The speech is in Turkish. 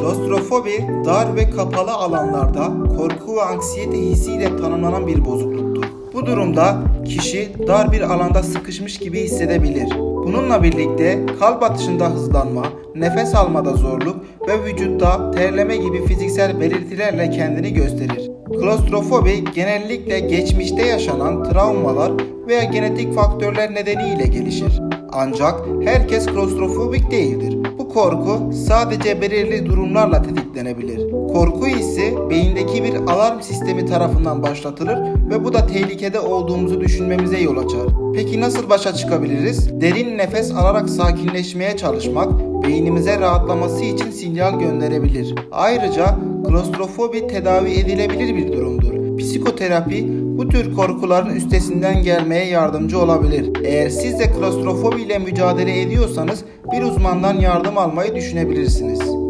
Klostrofobi, dar ve kapalı alanlarda korku ve anksiyete hissiyle tanımlanan bir bozukluktur. Bu durumda kişi dar bir alanda sıkışmış gibi hissedebilir. Bununla birlikte kalp atışında hızlanma, nefes almada zorluk ve vücutta terleme gibi fiziksel belirtilerle kendini gösterir. Klostrofobi genellikle geçmişte yaşanan travmalar veya genetik faktörler nedeniyle gelişir. Ancak herkes klostrofobik değildir. Bu korku sadece belirli durumlarla tetiklenebilir. Korku hissi beyindeki bir alarm sistemi tarafından başlatılır ve bu da tehlikede olduğumuzu düşünmemize yol açar. Peki nasıl başa çıkabiliriz? Derin nefes alarak sakinleşmeye çalışmak beynimize rahatlaması için sinyal gönderebilir. Ayrıca klostrofobi tedavi edilebilir bir durumdur. Psikoterapi bu tür korkuların üstesinden gelmeye yardımcı olabilir. Eğer siz de klostrofobi ile mücadele ediyorsanız bir uzmandan yardım almayı düşünebilirsiniz.